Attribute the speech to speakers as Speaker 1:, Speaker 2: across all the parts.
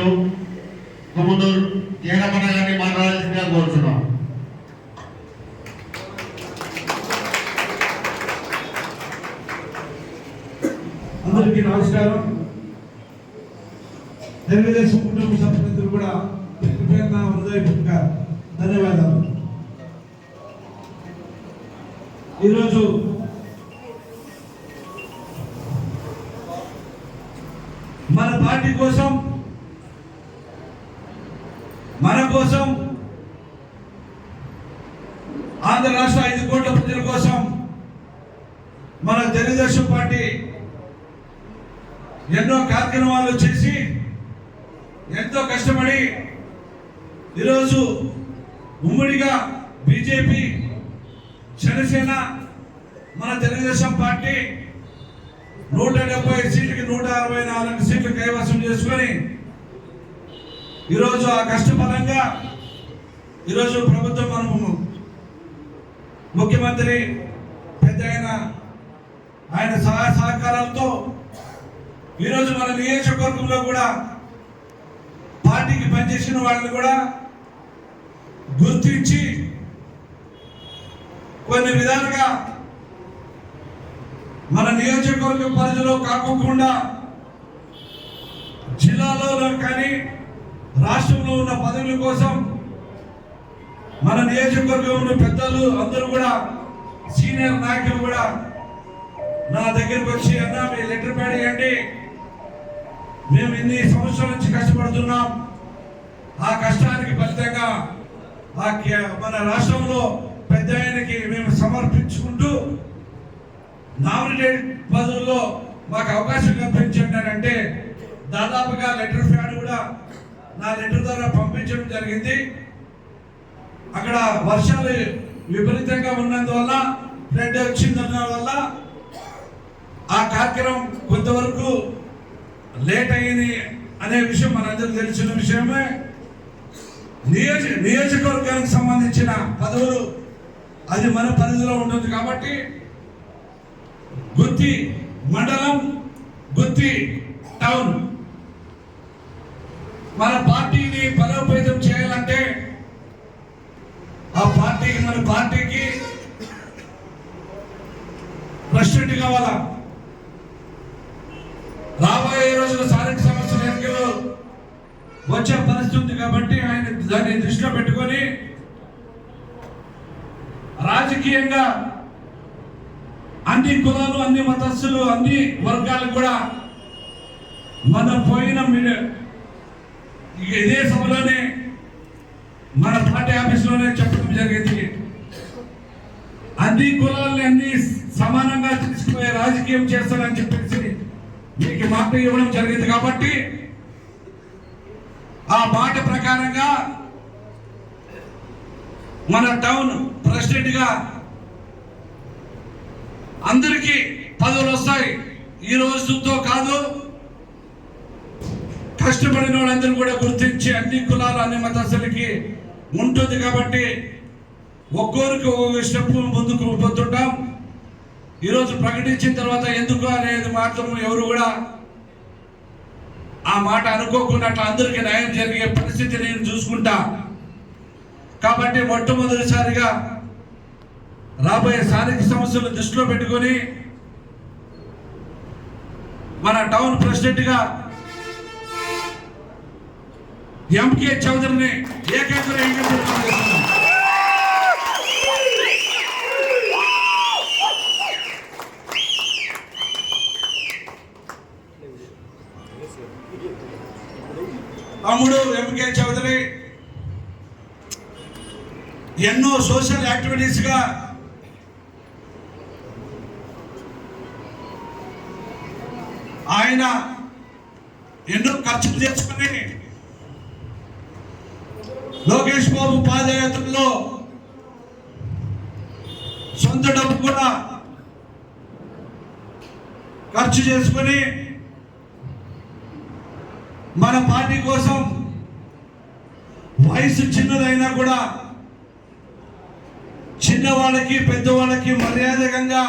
Speaker 1: శాసనసభ్యులు కుముదూరు జయరమణ గారిని మాట్లాడాల్సిందిగా కోరుతున్నాం
Speaker 2: అందరికీ నమస్కారం. తెలుగుదేశం కుటుంబ సభ్యులందరూ కూడా మన కోసం ఆంధ్ర రాష్ట్ర ఐదు కోట్ల ప్రజల కోసం మన తెలుగుదేశం పార్టీ ఎన్నో కార్యక్రమాలు చేసి ఎంతో కష్టపడి ఈరోజు ఉమ్మడిగా బీజేపీ జనసేన మన తెలుగుదేశం పార్టీ నూట డెబ్బై సీట్లకి నూట అరవై నాలుగు సీట్లు కైవసం చేసుకొని ఈరోజు ఆ కష్టఫలంగా ఈరోజు ప్రభుత్వం మనము ముఖ్యమంత్రి పెద్ద ఆయన ఆయన సహాయ సహకారాలతో ఈరోజు మన నియోజకవర్గంలో కూడా పార్టీకి పనిచేసిన వాళ్ళని కూడా గుర్తించి కొన్ని విధాలుగా మన నియోజకవర్గం పరిధిలో కాకుండా జిల్లాలో కానీ రాష్ట్రంలో ఉన్న పదవుల కోసం మన నియోజకవర్గంలో పెద్దలు అందరూ కూడా సీనియర్ నాయకులు కూడా నా దగ్గరకు వచ్చి అన్న మీ లెటర్ ప్యాడ్ ఇవ్వండి మేము ఇన్ని సంవత్సరాల నుంచి కష్టపడుతున్నాం. ఆ కష్టానికి ఫలితంగా ఆ మన రాష్ట్రంలో పెద్ద ఆయనకి మేము సమర్పించుకుంటూ నామినేటెడ్ పదవుల్లో మాకు అవకాశం కల్పించండి అంటే దాదాపుగా లెటర్ ప్యాడ్ కూడా నా లెటర్ ద్వారా పంపించడం జరిగింది. అక్కడ వర్షాలు విపరీతంగా ఉన్నందువల్ల ఫ్లడ్ వచ్చిందన్న వల్ల ఆ కార్యక్రమం కొంతవరకు లేట్ అయింది అనే విషయం మనందరూ తెలిసిన విషయమే. నియోజ నియోజకవర్గానికి సంబంధించిన పదవులు అది మన పరిధిలో ఉంటుంది కాబట్టి గుత్తి మండలం గుత్తి టౌన్ మన పార్టీని బలోపేతం చేయాలంటే ఆ పార్టీకి మన పార్టీకి ప్రెసిడెంట్ కావాలా? రాబోయే రోజుల స్థానిక సమస్యల ఎన్నికలు వచ్చే పరిస్థితి ఉంది కాబట్టి ఆయన దాన్ని దృష్టిలో పెట్టుకొని రాజకీయంగా అన్ని కులాలు అన్ని మతస్థులు అన్ని వర్గాలు కూడా మనం పోయిన మీడియా ఇదే సభలోనే మన పార్టీ ఆఫీసులోనే చెప్పడం జరిగింది. అన్ని కులాలని అన్ని సమానంగా తీసుకుపోయే రాజకీయం చేస్తానని చెప్పేసి మీకు మాట ఇవ్వడం జరిగింది కాబట్టి ఆ మాట ప్రకారంగా మన టౌన్ ప్రెసిడెంట్గా అందరికీ పదవులు వస్తాయి. ఈ రోజుతో కాదు కష్టపడిన వాళ్ళందరూ కూడా గుర్తించి అన్ని కులాలు అన్ని మతస్థులకి ఉంటుంది కాబట్టి ఒక్కొరికి ఒక్కొక్క స్టెప్ ముందుకు పోతుంటాం. ఈరోజు ప్రకటించిన తర్వాత ఎందుకు అనేది మాత్రం ఎవరు కూడా ఆ మాట అనుకోకుండా అట్లా అందరికీ న్యాయం జరిగే పరిస్థితి నేను చూసుకుంటా. కాబట్టి మొట్టమొదటిసారిగా రాబోయే స్థానిక సమస్యలు దృష్టిలో పెట్టుకొని మన టౌన్ ప్రెసిడెంట్గా ఎంకే చౌదరిని ఏకాగ్ర తమ్ముడు ఎంకే చౌదరి ఎన్నో సోషల్ యాక్టివిటీస్గా ఆయన ఎన్నో ఖర్చులు తెచ్చుకుని లోకేష్ బాబు పాదయాత్రలో సొంత డబ్బు కూడా ఖర్చు చేసుకుని మన పార్టీ కోసం వయసు చిన్నదైనా కూడా చిన్నవాళ్ళకి పెద్దవాళ్ళకి మర్యాదకంగా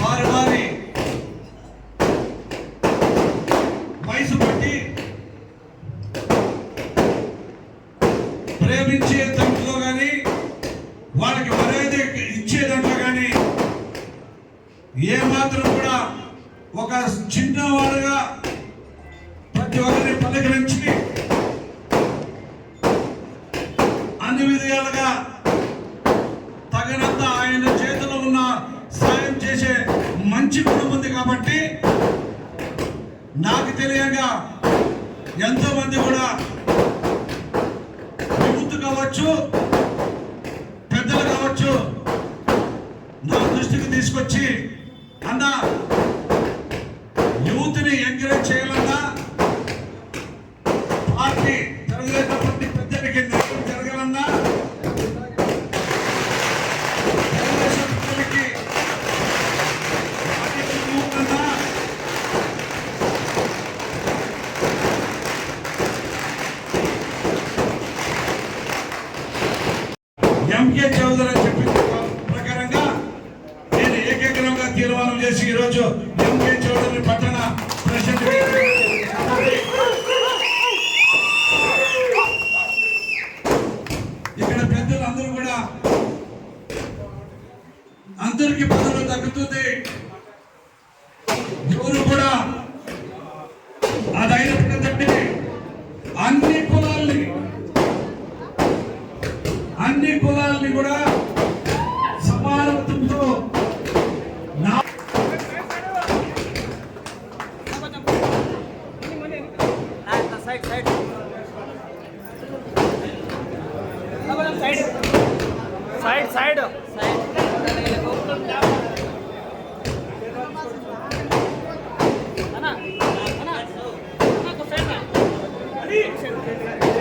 Speaker 2: వారి వారి వయసు బట్టి తగినంత ఆయన చేతిలో ఉన్న సాయం చేసే మంచి గుణం ఉంది కాబట్టి నాకు తెలియక ఎంతో మంది కూడా యూత్ కావచ్చు పెద్దలు కావచ్చు నా దృష్టికి తీసుకొచ్చి అన్న యూత్ని ఎంకరేజ్ చేయాలన్నా పార్టీ తెలుగుదేశం పార్టీ పెద్దలకి చేసి ఈరోజు ఎంకే చౌదరి పట్టణ ప్రెసిడెంట్ ఇక్కడ పెద్దలు అందరూ కూడా అందరికి పదవులు తగ్గుతుంది ఎవరు కూడా అది అన్ని కులాల్ని అన్ని కులాల్ని కూడా
Speaker 3: Thank you.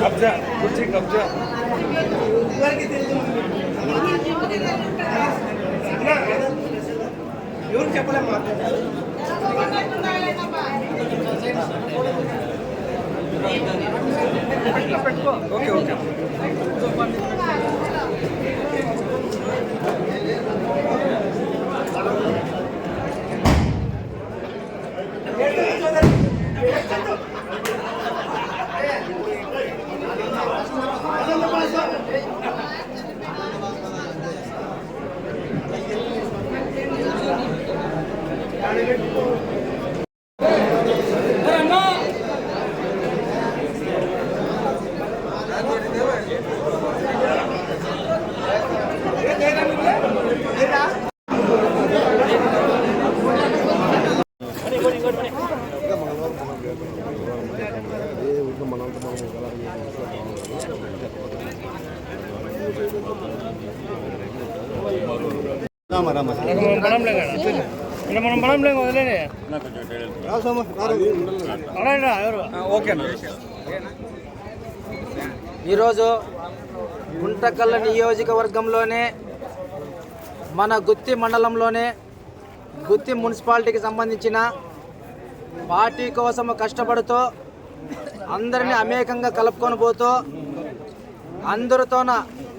Speaker 2: కబ్జా కుర్చీ కబ్జా
Speaker 3: ఎవరు చెప్పలేమ్మా ఓకే ఓకే.
Speaker 4: మనం పడంలే మనం పడంలే వదిలేనే
Speaker 3: ఓకేనా ఈరోజు గుంటకల్ల నియోజకవర్గంలోనే మన గుత్తి మండలంలోనే గుత్తి మున్సిపాలిటీకి సంబంధించిన పార్టీ కోసం కష్టపడుతూ అందరినీ అమేకంగా కలుపుకొని పోతూ అందరితోన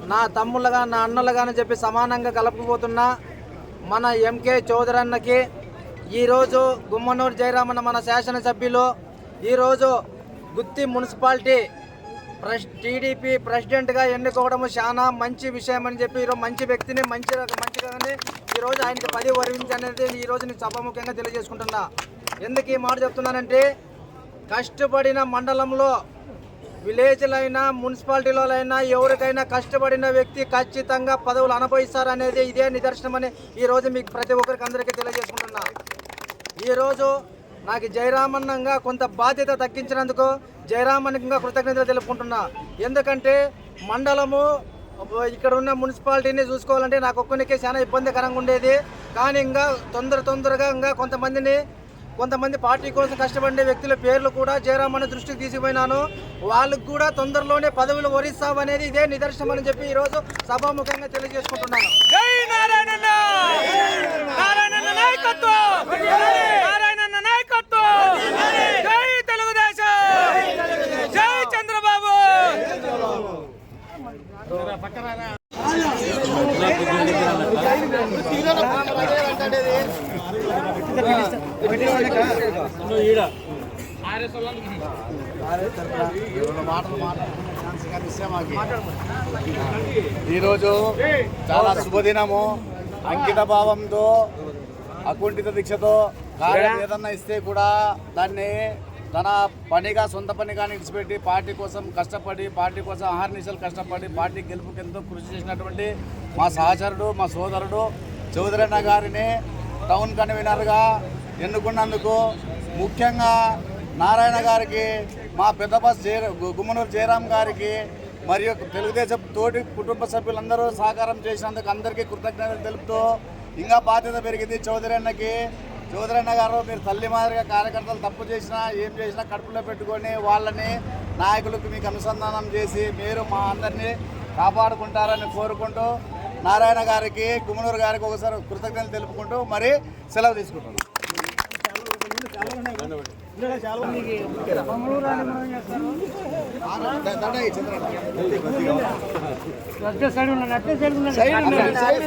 Speaker 3: నా తమ్ముళ్ళగా నా అన్నలుగాని చెప్పి సమానంగా కలుపుకుపోతున్నా మన ఎంకే చౌదరి అన్నకి ఈరోజు గుమ్మనూరు జయరామన్న మన శాసనసభ్యులు ఈరోజు గుత్తి మున్సిపాలిటీ ప్రెస్ టీడీపీ ప్రెసిడెంట్గా ఎన్నుకోవడం చాలా మంచి విషయం అని చెప్పి ఈరోజు మంచి వ్యక్తిని మంచి మంచిగానే ఈరోజు ఆయనకి పది వరించనేది ఈరోజు నేను సభాముఖ్యంగా తెలియజేసుకుంటున్నా. ఎందుకు ఈ మాట చెప్తున్నానంటే కష్టపడిన మండలంలో విలేజ్లైనా మున్సిపాలిటీలో అయినా ఎవరికైనా కష్టపడిన వ్యక్తి ఖచ్చితంగా పదవులు అనుభవిస్తారనేది ఇదే నిదర్శనమని ఈరోజు మీకు ప్రతి ఒక్కరికి అందరికీ తెలియజేసుకుంటున్నా. ఈరోజు నాకు జయరామన్నంగా కొంత బాధ్యత తగ్గించినందుకు జయరామన్గా కృతజ్ఞతలు తెలుపుకుంటున్నా. ఎందుకంటే మండలము ఇక్కడ ఉన్న మున్సిపాలిటీని చూసుకోవాలంటే నాకు ఒక్కరికే చాలా ఇబ్బందికరంగా ఉండేది. కానీ ఇంకా తొందర తొందరగా ఇంకా కొంతమందిని కొంతమంది పార్టీ కోసం కష్టపడే వ్యక్తుల పేర్లు కూడా జయరామన్న దృష్టికి తీసుకుపోయినాను. వాళ్ళకు కూడా తొందరలోనే పదవులు వరిస్తామనేది ఇదే నిదర్శనం అని చెప్పి ఈరోజు సభాముఖంగా తెలియజేసుకుంటున్నాను.
Speaker 4: జై
Speaker 5: ఈరోజు చాలా శుభదినము. అంకిత భావంతో అకుంఠిత దీక్షతో కార్యం ఏదన్నా ఇస్తే కూడా దాన్ని తన పనిగా సొంత పనిగా నిలిచిపెట్టి పార్టీ కోసం కష్టపడి పార్టీ కోసం ఆహర్నిశలు కష్టపడి పార్టీ గెలుపుకి ఎంతో కృషి చేసినటువంటి మా సహచరుడు మా సోదరుడు చౌదరన్న గారిని టౌన్ కన్వీనర్గా ఎన్నుకున్నందుకు ముఖ్యంగా నారాయణ గారికి మా పెద్ద జయ గుమ్మనూరు జయరాం గారికి మరియు తెలుగుదేశం తోటి కుటుంబ సభ్యులందరూ సహకారం చేసినందుకు అందరికీ కృతజ్ఞతలు తెలుపుతూ ఇంకా బాధ్యత పెరిగింది చౌదరి అన్నకి చౌదరి అన్న గారు మీరు తల్లి మాదిరిగా కార్యకర్తలు తప్పు చేసినా ఏం చేసినా కడుపులో పెట్టుకొని వాళ్ళని నాయకులకు మీకు అనుసంధానం చేసి మీరు మా అందరినీ కాపాడుకుంటారని కోరుకుంటూ నారాయణ గారికి గుమ్మనూరు గారికి ఒకసారి కృతజ్ఞతలు తెలుపుకుంటూ మరి సెలవు తీసుకుంటాను
Speaker 3: సైడ్